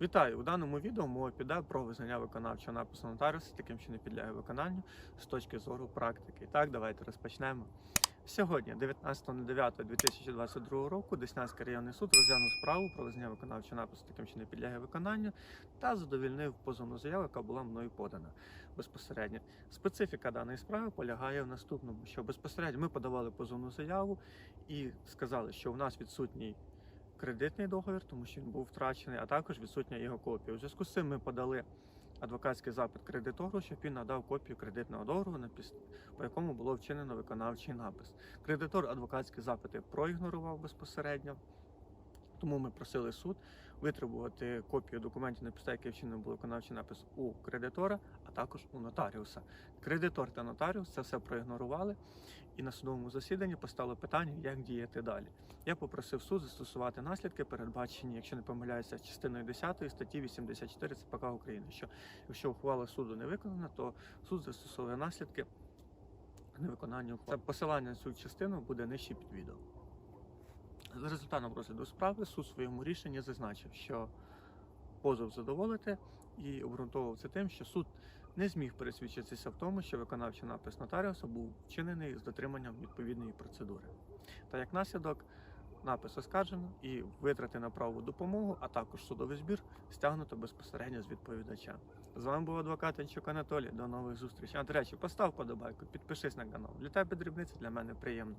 Вітаю! У даному відео мова піде про визнання виконавчого напису нотаріуса, таким, що не підлягає виконанню з точки зору практики. Так, давайте розпочнемо. Сьогодні, 19.09.2022 року, Деснянський районний суд розглянув справу про визнання виконавчого напису, таким, що не підлягає виконанню, та задовільнив позовну заяву, яка була мною подана безпосередньо. Специфіка даної справи полягає в наступному: що безпосередньо ми подавали позовну заяву і сказали, що у нас відсутній кредитний договір, тому що він був втрачений, а також відсутня його копія. У зв'язку з цим ми подали адвокатський запит кредитору, щоб він надав копію кредитного договору, по якому було вчинено виконавчий напис. Кредитор адвокатські запити проігнорував безпосередньо. Тому ми просили суд витребувати копію документів на підставі, яких вчинено було виконавчий напис у кредитора, а також у нотаріуса. Кредитор та нотаріус це все проігнорували, і на судовому засіданні постало питання, як діяти далі. Я попросив суд застосувати наслідки, передбачені, якщо не помиляюся, частиною 10 статті 84 ЦПК України. Що якщо ухвала суду не виконана, то суд застосовує наслідки невиконання ухвали. Це посилання на цю частину буде нижче під відео. За результатом розгляду справи суд в своєму рішенні зазначив, що позов задоволити і обґрунтовував це тим, що суд не зміг пересвідчитися в тому, що виконавчий напис нотаріуса був вчинений з дотриманням відповідної процедури. Та як наслідок напис оскаржено і витрати на правову допомогу, а також судовий збір стягнуто безпосередньо з відповідача. З вами був адвокат Анчук Анатолій. До нових зустрічей. А до речі, постав подобайку, підпишись на канал. Тебе дрібниця, для мене приємно.